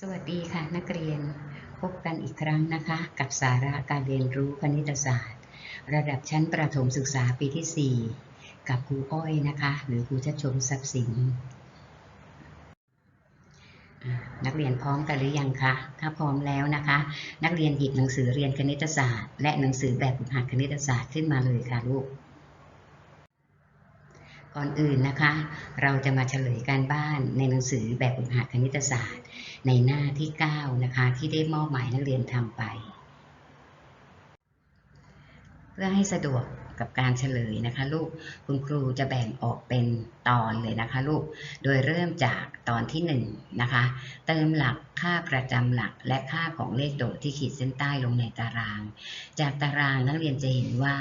สวัสดีค่ะนักเรียนพบกันอีกครั้งนะคะ กับสาระการเรียนรู้คณิตศาสตร์ ระดับชั้นประถมศึกษาปีที่ 4 กับครูอ้อยนะคะ หรือครูชัดชมทรัพย์สินนักเรียนพร้อมกันหรือยังคะ ถ้าพร้อมแล้วนะคะ นักเรียนหยิบหนังสือเรียนคณิตศาสตร์ และหนังสือแบบฝึกหัดคณิตศาสตร์ขึ้นมาเลยค่ะลูก ก่อนอื่นนะคะ เราจะมาเฉลยการบ้านในหนังสือแบบฝึกหัดคณิตศาสตร์ ในหน้าที่ 9 นะคะ ที่ได้มอบหมายนักเรียนทำไป เพื่อให้สะดวกกับการเฉลยนะคะลูกคุณครูจะแบ่งออกเป็นตอนเลยนะคะลูกโดยเริ่มจากตอนที่1นะคะเติมหลักค่าประจำหลักและค่าของเลขโดดที่ขีดเส้นใต้ลงในตาราง จากตารางนักเรียนจะเห็นว่า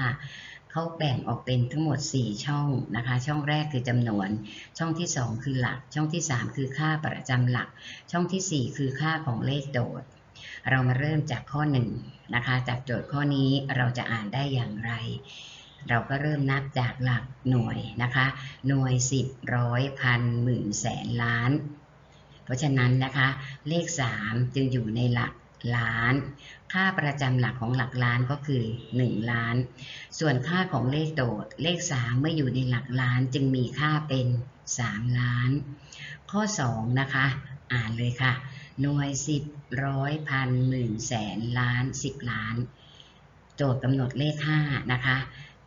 เขาแบ่งออกเป็นทั้งหมด 4 ช่องนะคะ ช่องแรกคือจำนวน ช่องที่ 2 คือหลัก ช่องที่ 3 คือค่าประจำหลัก ช่องทีสี่ 4 คือค่าของเลขโดด เรามาเริ่มจากข้อ1นะคะ จากโจทย์ข้อนี้เราจะอ่านได้อย่างไร เราก็เริ่มนับจากหลักหน่วยนะคะ หน่วย 10ร้อยพันหมื่นแสนล้าน เพราะฉะนั้นนะคะ เลข 3 จึงอยู่ในหลัก ล้าน ค่าประจำหลักของหลักล้านก็คือ 1 ล้าน ส่วนค่าของเลขโดด เลข 3 เมื่ออยู่ในหลักล้านจึงมีค่าเป็น 3 ล้าน ข้อ 2 นะคะ อ่านเลยค่ะ หน่วย 10 ร้อยพันหมื่นแสนล้าน 10 ล้าน โจทย์กำหนดเลข 5 นะคะ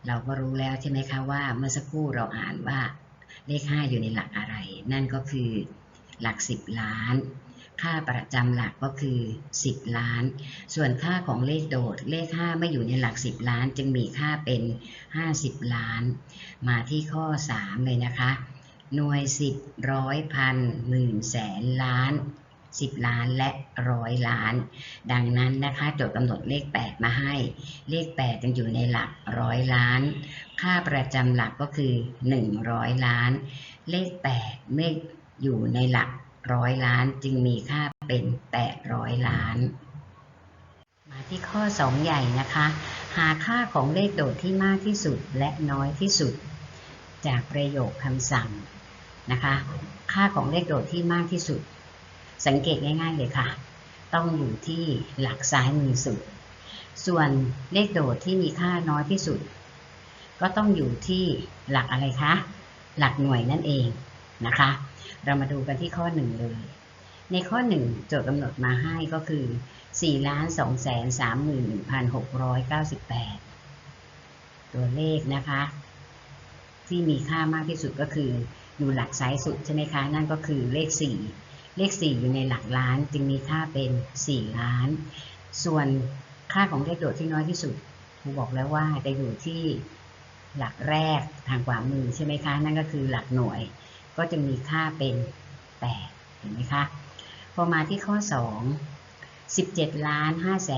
เราก็รู้แล้วใช่ไหมคะว่าเมื่อสักครู่เราอ่านว่าเลข 5 อยู่ในหลักอะไร นั่นก็คือหลัก 10 ล้าน ค่าประจำหลักก็คือ 10 ล้าน ส่วนค่าของเลขโดด เลข 5 ไม่อยู่ในหลัก 10 ล้าน จึงมีค่าเป็น 50 ล้าน มาที่ข้อ 3 เลยนะคะ หน่วย 10 ร้อยพันหมื่นแสนล้าน 10 ล้านและร้อยล้าน ดังนั้นนะคะโจทย์กำหนดเลข 8 มาให้ เลข 8 จึงอยู่ในหลักร้อยล้าน ค่าประจำหลักก็คือ 100 ล้าน เลข8เมื่ออยู่ในหลัก ร้อยล้านจึงมีค่าเป็น 800 ล้าน มาที่ข้อ 2 ใหญ่นะคะ หาค่าของเลขโดดที่มากที่สุดและน้อยที่สุด จากประโยคคำสั่งนะคะ ค่าของเลขโดดที่มากที่สุด สังเกตง่าย ๆ เลยค่ะ ต้องอยู่ที่หลักซ้ายมือสุด ส่วนเลขโดดที่มีค่าน้อยที่สุด ก็ต้องอยู่ที่หลักอะไรคะ หลักหน่วยนั่นเองนะคะ เรามาดูกันที่ข้อหนึ่งเลย ในข้อหนึ่งโจทย์กำหนดมาให้ก็คือ 4 2 3 1 6 9 8 ตัวเลขนะคะ ที่มีค่ามากที่สุดก็คืออยู่หลักซ้ายสุดใช่ไหมคะ นั่นก็คือเลข 4 เลข 4 อยู่ในหลักล้านจึงมีค่าเป็น 4 ล้าน ส่วนค่าของเลขโดดที่น้อยที่สุดครูบอกแล้วว่าจะอยู่ที่หลักแรกทางขวามือใช่ไหมคะ นั่นก็คือหลักหน่วย ก็จะมีค่าเป็น 8 เห็นไหมคะ พอมาที่ข้อ 2 17ล้าน5 4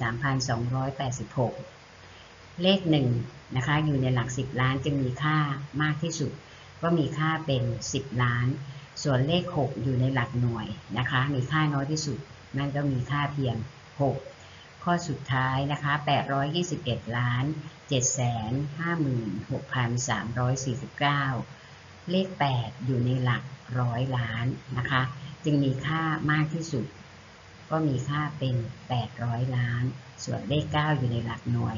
3 2 8 6 เลข1นะคะอยู่ในหลัก 10 ล้านจึงมีค่ามากที่สุด ก็มีค่าเป็น 10 ล้าน ส่วนเลข 6 อยู่ในหลักหน่วยนะคะ มีค่าน้อยที่สุด นั่นก็มีค่าเพียง 6ข้อสุดท้ายนะคะ 821 ล้าน 756,349 เลข 8 อยู่ในหลักร้อยล้านนะคะ จึงมีค่ามากที่สุด ก็มีค่าเป็น 800 ล้าน ส่วนเลข 9 อยู่ในหลักหน่วย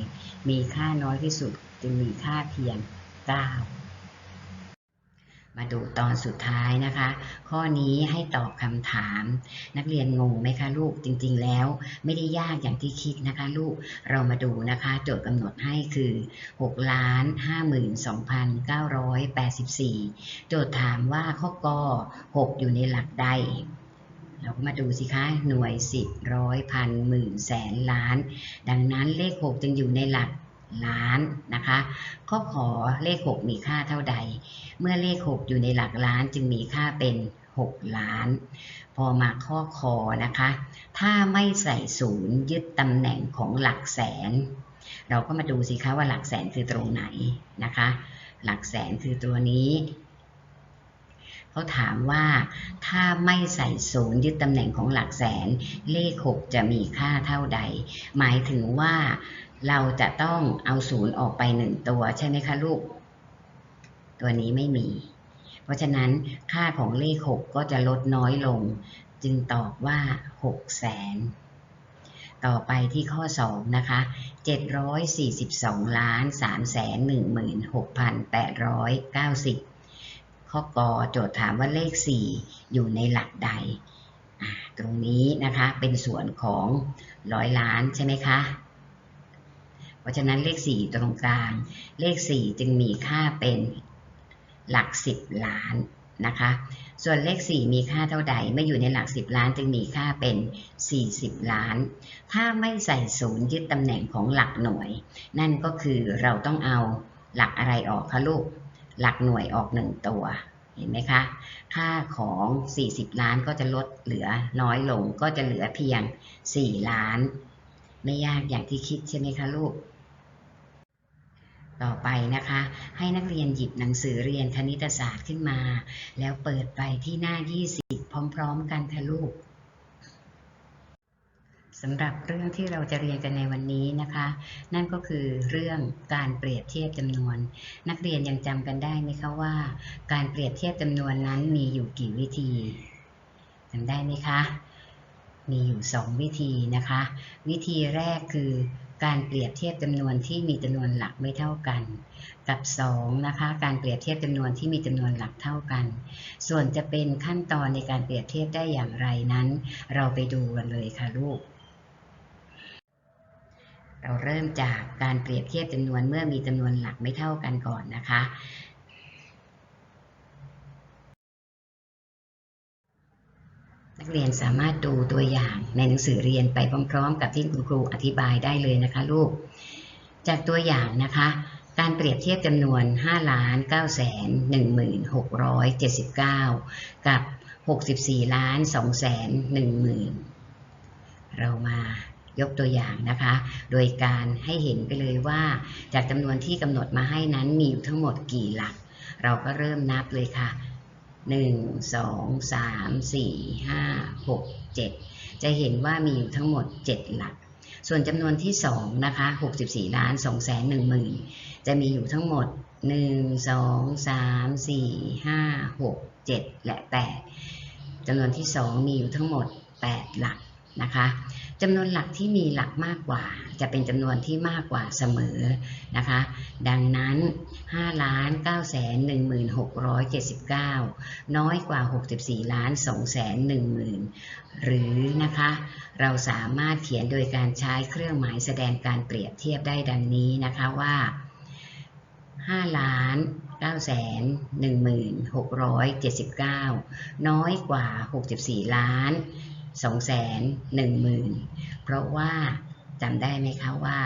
มีค่าน้อยที่สุดจึงมีค่าเพียง 9 มาดูตอนสุดท้ายนะคะ ข้อนี้ให้ตอบคำถาม นักเรียนงงไหมคะลูกจริง ๆ แล้ว ไม่ได้ยากอย่างที่คิดนะคะ ลูกเรามาดูนะคะ โจทย์กำหนดให้คือ6ล้าน52,984 โจทย์ถามว่าข้อกอ6อยู่ในหลักใดเราก็มาดูสิคะ หน่วย10ร้อยพันหมื่นแสนล้าน ดังนั้นเลข 6 จึงอยู่ในหลัก ล้านนะคะข้อขอเลข 6 มีค่าเท่าใด เมื่อเลข 6 อยู่ในหลักล้านจึงมีค่าเป็น 6 ล้าน พอมาข้อคอนะคะ ถ้าไม่ใส่ศูนย์ยึดตำแหน่งของหลักแสน เราก็มาดูสิคะว่าหลักแสนคือตรงไหนนะคะ หลักแสนคือตัวนี้เขาถามว่าถ้าไม่ใส่ศูนย์ยึดตำแหน่งของหลักแสน เลข 6 จะมีค่าเท่าใด หมายถึงว่า เราจะต้องเอาศูนย์ออกไปหนึ่งตัวใช่ไหมคะลูก ตัวนี้ไม่มี เพราะฉะนั้นค่าของเลข 6 ก็จะลดน้อยลง จึงตอบว่า6แสนต่อไปที่ข้อ 2 นะคะ 742ล้าน3แสน16,890 ข้อกอโจทย์ถามว่าเลข 4 อยู่ในหลักใด ตรงนี้นะคะเป็นส่วนของร้อยล้านใช่ไหมคะ เพราะฉะนั้นเลข4ตรงกลาง เลข 4 จึงมีค่าเป็นหลัก 10 ล้านนะคะ ส่วนเลข 4 มีค่าเท่าใดเมื่ออยู่ในหลัก 10 ล้าน จึงมีค่าเป็น 40 ล้าน ถ้าไม่ใส่ศูนย์ยึดตำแหน่งของหลักหน่วย นั่นก็คือเราต้องเอาหลักอะไรออกคะลูก หลักหน่วยออก 1 ตัว เห็นไหมคะ ค่าของ 40 ล้านก็จะลดเหลือน้อยลงก็จะเหลือเพียง 4 ล้าน ไม่ยากอย่างที่คิดใช่ไหมคะลูก ต่อไปนะคะ ให้นักเรียนหยิบหนังสือเรียนคณิตศาสตร์ขึ้นมา แล้วเปิดไปที่หน้า 20 พร้อมๆ กันค่ะลูกสำหรับเรื่องที่เราจะเรียนกันในวันนี้นะคะ นั่นก็คือเรื่องการเปรียบเทียบจำนวน นักเรียนยังจำกันได้ไหมคะว่า การเปรียบเทียบจำนวนนั้นมีอยู่กี่วิธีจำได้ไหมคะ มีอยู่ 2 วิธีนะคะ วิธีแรกคือ การเปรียบเทียบจำนวนที่มีจำนวนหลักไม่เท่ากัน กับ2นะคะการเปรียบเทียบจำนวนที่มีจำนวนหลักเท่ากัน ส่วนจะเป็นขั้นตอนในการเปรียบเทียบได้อย่างไรนั้น เราไปดูกันเลยค่ะลูก เราเริ่มจากการเปรียบเทียบจำนวนเมื่อมีจำนวนหลักไม่เท่ากันก่อนนะคะ นักเรียนสามารถดูตัวอย่างในหนังสือเรียนไปพร้อม ๆ กับที่คุณครูอธิบายได้เลยนะคะลูก จากตัวอย่างนะคะ การเปรียบเทียบจำนวน5ล้าน9แสน1 6 7 9 กับ 64 ล้าน2แสน1หมื่นเรามายกตัวอย่างนะคะ โดยการให้เห็นไปเลยว่า จากจำนวนที่กำหนดมาให้นั้นมีอยู่ทั้งหมดกี่หลัก เราก็เริ่มนับเลยค่ะ 1 2 3 4 5 6 7 จะเห็นว่ามีอยู่ทั้งหมด 7 หลัก ส่วนจำนวนที่2นะคะ64ล้าน2แสน1หมื่นจะมีอยู่ทั้งหมด 1 2 3 4 5 6 7 และ 8จำนวนที่ 2 มีอยู่ทั้งหมด 8 หลักนะคะ จำนวนหลักที่มีหลักมากกว่า จะเป็นจำนวนที่มากกว่าเสมอนะคะ ดังนั้น5ล้าน9แสน16,79 น้อยกว่า 64ล้าน2แสน1หมื่นหรือนะคะ เราสามารถเขียนโดยการใช้เครื่องหมายแสดงการเปรียบเทียบได้ดังนี้นะคะว่า5ล้าน9แสน1 6 7 9 น้อยกว่า 64 ล้าน 2แสน1หมื่นเพราะว่าจำได้ไหมคะว่า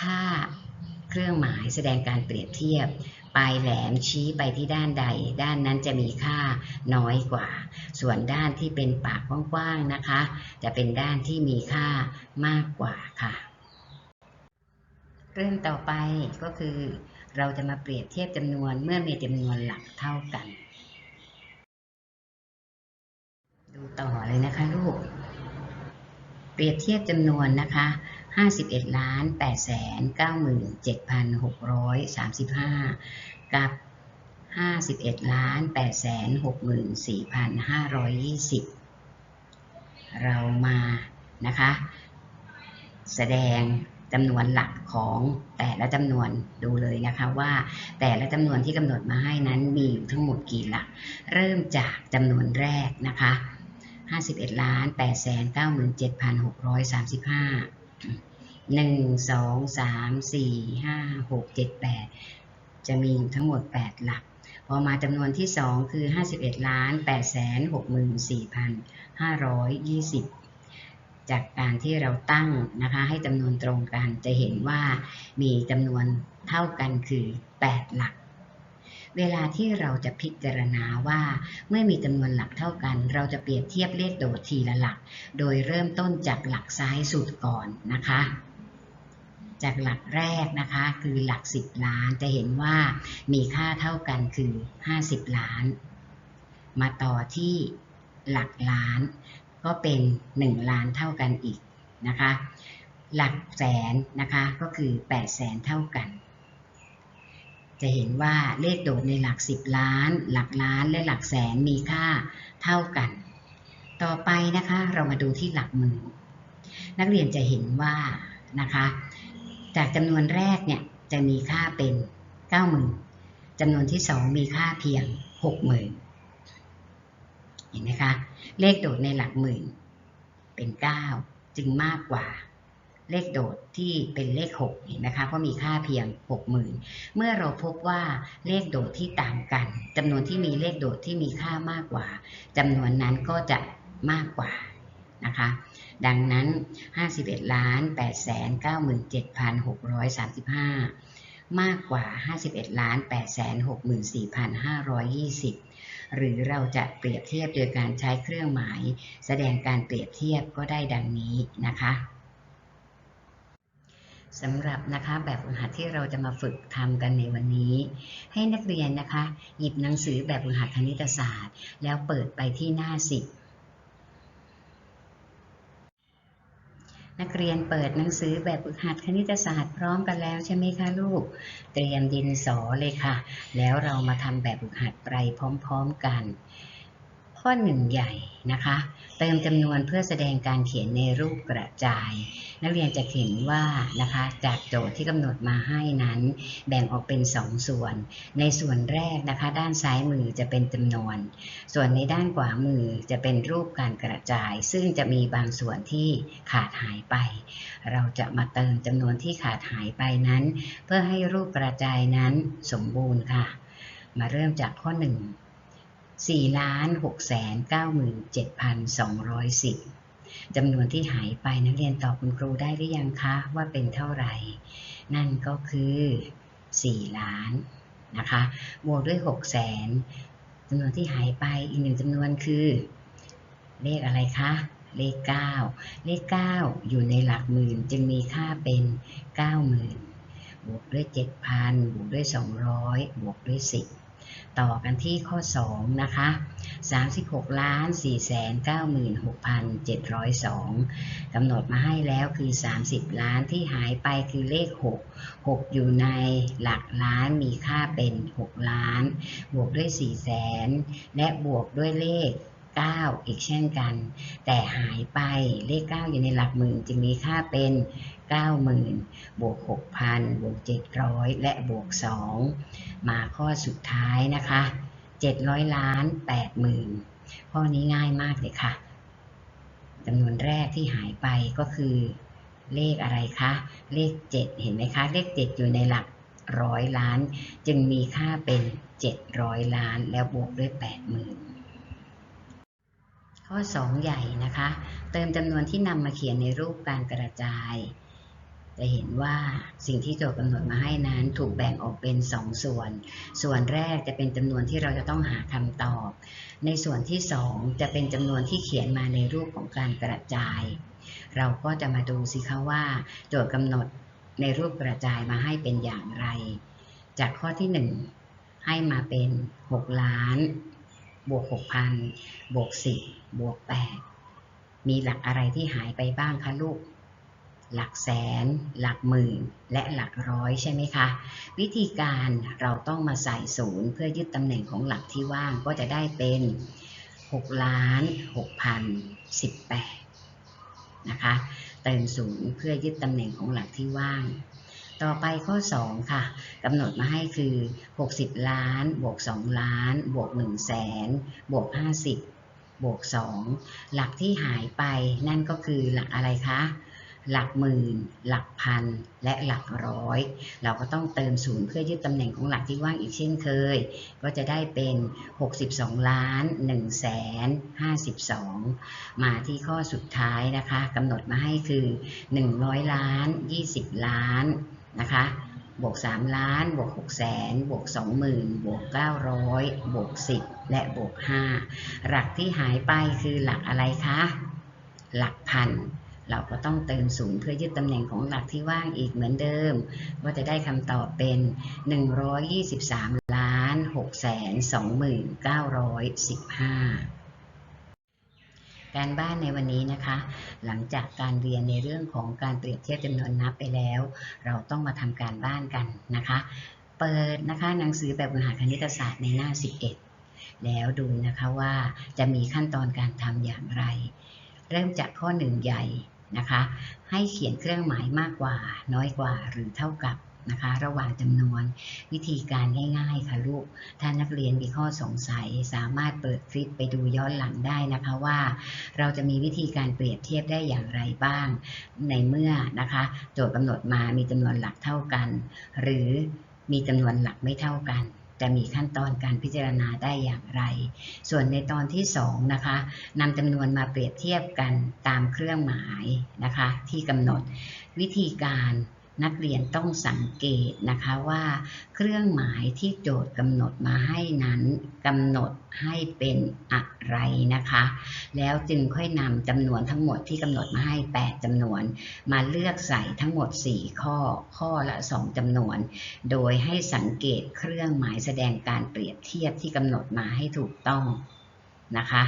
ถ้าเครื่องหมายแสดงการเปรียบเทียบ ปลายแหลมชี้ไปที่ด้านใด ด้านนั้นจะมีค่าน้อยกว่า ส่วนด้านที่เป็นปากกว้างๆนะคะ จะเป็นด้านที่มีค่ามากกว่าค่ะเรื่องต่อไปก็คือเราจะมาเปรียบเทียบจำนวนเมื่อมีจำนวนหลักเท่ากัน เลยนะคะลูก เปรียบเทียบจำนวนนะคะ51ล้าน8แสน97,635 กับ 51ล้าน8แสน64,520 เรามานะคะ แสดงจำนวนหลักของแต่ละจำนวนดูเลยนะคะว่าแต่ละจำนวนที่กำหนดมาให้นั้นมีอยู่ทั้งหมดกี่หลัก เริ่มจากจำนวนแรกนะคะ 51ล้าน8 97,635 1 2 3 4 5 6 7 8 จะมีทั้งหมด 8 หลัก พอมาจำนวนที่ 2 คือ 51ล้าน8 64,520จากการที่เราตั้งนะคะให้จำนวนตรงกันจะเห็นว่ามีจำนวนเท่ากันคือ 8 หลัก เวลาที่เราจะพิจารณาว่าเมื่อมีจำนวนหลักเท่ากัน เราจะเปรียบเทียบเลขโดดทีละหลัก โดยเริ่มต้นจากหลักซ้ายสุดก่อนนะคะจากหลักแรกนะคะคือหลัก 10 ล้านจะเห็นว่ามีค่าเท่ากันคือ 50 ล้าน มาต่อที่หลักล้านก็เป็น 1 ล้านเท่ากันอีกนะคะ หลักแสนนะคะก็คือ 8 แสนเท่ากัน จะเห็นว่าเลขโดดในหลัก 10 ล้าน หลักล้านและหลักแสนมีค่าเท่ากัน ต่อไปนะคะเรามาดูที่หลักหมื่นนักเรียนจะเห็นว่านะคะจากจำนวนแรกเนี่ยจะมีค่าเป็น 90,000จำนวนที่ 2 มีค่าเพียง 60,000เห็นไหมคะเลขโดดในหลักหมื่นเป็น 9 จึงมากกว่า เลขโดดที่เป็นเลข6เห็นไหมคะเพราะมีค่าเพียง 60,000 เมื่อเราพบว่าเลขโดดที่ต่างกันจำนวนที่มีเลขโดดที่มีค่ามากกว่าจำนวนนั้นก็จะมากกว่านะคะดังนั้น 51ล้าน8แสน97,635 มากกว่า 51ล้าน8แสน64,520 หรือเราจะเปรียบเทียบโดยการใช้เครื่องหมาย แสดงการเปรียบเทียบก็ได้ดังนี้นะคะ สำหรับนะคะแบบฝึกหัดที่เราจะมาฝึกทำกันในวันนี้ ให้นักเรียนนะคะ หยิบหนังสือแบบฝึกหัดคณิตศาสตร์ แล้วเปิดไปที่หน้าสิบนักเรียนเปิดหนังสือแบบฝึกหัดคณิตศาสตร์พร้อมกันแล้วใช่ไหมคะลูก เตรียมดินสอเลยค่ะ แล้วเรามาทำแบบฝึกหัดไปพร้อม ๆกัน ข้อหนึ่งใหญ่นะคะ เติมจำนวนเพื่อแสดงการเขียนในรูปกระจาย นักเรียนจะเห็นว่านะคะจากโจทย์ที่กำหนดมาให้นั้น แบ่งออกเป็น2ส่วน ในส่วนแรกนะคะ ด้านซ้ายมือจะเป็นจำนวน ส่วนในด้านขวามือจะเป็นรูปการกระจาย ซึ่งจะมีบางส่วนที่ขาดหายไป เราจะมาเติมจำนวนที่ขาดหายไปนั้น เพื่อให้รูปกระจายนั้นสมบูรณ์ค่ะ มาเริ่มจากข้อ 1 4ล้าน6แสน97,210จำนวนที่หายไปนักเรียนตอบคุณครูได้หรือยังคะ ว่าเป็นเท่าไหร่ นั่นก็คือ 4 ล้านนะคะ บวกด้วย 6 แสนจำนวนที่หายไปอีกหนึ่งจำนวนคือ เลขอะไรคะ เลข 9 เลข 9 อยู่ในหลักหมื่นจึงมีค่าเป็น 90,000 บวกด้วย 7,000 บวกด้วย 200 บวกด้วย 10 ต่อกันที่ข้อ 2 นะคะ 36ล้าน496,702กำหนดมาให้แล้วคือ 30 ล้านที่หายไปคือเลข 6 6 อยู่ในหลักล้านมีค่าเป็น 6 ล้าน บวกด้วย 4 แสน และบวกด้วยเลข 9 อีกเช่นกัน แต่หายไปเลข 9 อยู่ในหลักหมื่นจึงมีค่าเป็น 90,000 บวก 6,000 บวก 700 และบวก 2 มาข้อสุดท้ายนะคะ 700 ล้าน 80,000 ข้อนี้ง่ายมากเลยค่ะจำนวนแรกที่หายไปก็คือเลขอะไรคะ เลข 7 เห็นไหมคะ เลข 7 อยู่ในหลักร้อยล้าน จึงมีค่าเป็น 700 ล้านแล้วบวกด้วย 80,000 ข้อ 2 ใหญ่นะคะ เติมจำนวนที่นำมาเขียนในรูปการกระจาย จะเห็นว่าสิ่งที่โจทย์กำหนดมาให้นั้นถูกแบ่งออกเป็น2ส่วน ส่วนแรกจะเป็นจำนวนที่เราจะต้องหาคำตอบ ในส่วนที่ 2 จะเป็นจำนวนที่เขียนมาในรูปของการกระจาย เราก็จะมาดูสิคะว่า โจทย์กำหนดในรูปกระจายมาให้เป็นอย่างไร จากข้อที่ 1 ให้มาเป็น 6 ล้าน บวก6,000บวก10บบวก8มีหลักอะไรที่หายไปบ้างคะลูก หลักแสน หลักหมื่น และหลักร้อยใช่ไหมคะ วิธีการเราต้องมาใส่ศูนย์เพื่อยึดตำแหน่งของหลักที่ว่างก็จะได้เป็น6ล้าน6,018นะคะ เติมศูนย์เพื่อยึดตำแหน่งของหลักที่ว่าง ต่อไปข้อ 2 ค่ะกำหนดมาให้คือ 60 ล้าน บวก 2 ล้าน บวก1แสนบวก 50 บวก 2 หลักที่หายไปนั่นก็คือหลักอะไรคะ หลักหมื่น หลักพัน และหลักร้อย เราก็ต้องเติมศูนย์เพื่อยึดตำแหน่งของหลักที่ว่างอีกเช่นเคย ก็จะได้เป็น 62 ล้าน1แสน52 มาที่ข้อสุดท้ายนะคะกำหนดมาให้คือ 100 ล้าน 20 ล้าน นะคะ บวก 3 ล้าน บวก6แสนบวก 20,000 บวก 900 บวก 10 และบวก 5 หลักที่หายไปคือหลักอะไรคะ หลักพัน เราก็ต้องเติมศูนย์เพื่อยึดตำแหน่งของหลักที่ว่างอีกเหมือนเดิมก็จะได้คำตอบเป็น 123ล้าน6แสน29,915 การบ้านในวันนี้นะคะ หลังจากการเรียนในเรื่องของการเปรียบเทียบจำนวนนับไปแล้ว เราต้องมาทำการบ้านกันนะคะ เปิดนะคะหนังสือแบบฝึกหัดคณิตศาสตร์ในหน้า 11 แล้วดูนะคะว่าจะมีขั้นตอนการทำอย่างไร เริ่มจากข้อหนึ่งใหญ่นะคะ ให้เขียนเครื่องหมายมากกว่า น้อยกว่าหรือเท่ากับ นะคะ ระหว่างจำนวนวิธีการง่ายๆค่ะลูก ถ้านักเรียนมีข้อสงสัยสามารถเปิดคลิปไปดูย้อนหลังได้นะคะว่า เราจะมีวิธีการเปรียบเทียบได้อย่างไรบ้าง ในเมื่อนะคะ โจทย์กำหนดมามีจำนวนหลักเท่ากัน หรือมีจำนวนหลักไม่เท่ากันจะมีขั้นตอนการพิจารณาได้อย่างไร ส่วนในตอนที่2นะคะนำจำนวนมาเปรียบเทียบกันตามเครื่องหมายนะคะ ที่กำหนดวิธีการ นักเรียนต้องสังเกตนะคะว่าเครื่องหมายที่โจทย์กำหนดมาให้นั้นกำหนดให้เป็นอะไรนะคะ แล้วจึงค่อยนำจำนวนทั้งหมดที่กำหนดมาให้ 8จำนวน มาเลือกใส่ทั้งหมด 4 ข้อ ข้อละ 2จำนวน โดยให้สังเกตเครื่องหมายแสดงการเปรียบเทียบที่กำหนดมาให้ถูกต้องนะคะ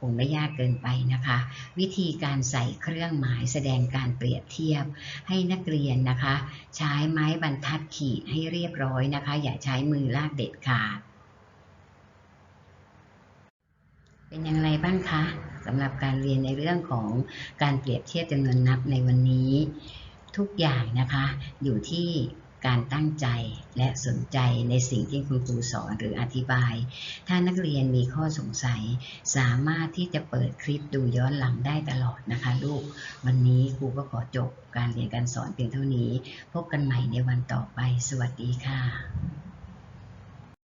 คงไม่ยากเกินไปนะคะ วิธีการใส่เครื่องหมายแสดงการเปรียบเทียบ ให้นักเรียนนะคะ ใช้ไม้บรรทัดขีดให้เรียบร้อยนะคะ อย่าใช้มือลากเด็ดขาด เป็นอย่างไรบ้างคะสำหรับการเรียนในเรื่องของการเปรียบเทียบจำนวนนับในวันนี้ ทุกอย่างนะคะอยู่ที่ การตั้งใจและสนใจในสิ่งที่คุณครูสอนหรืออธิบาย ถ้านักเรียนมีข้อสงสัย สามารถที่จะเปิดคลิปดูย้อนหลังได้ตลอดนะคะลูก วันนี้ครูก็ขอจบการเรียนการสอนเพียงเท่านี้ พบกันใหม่ในวันต่อไป สวัสดีค่ะ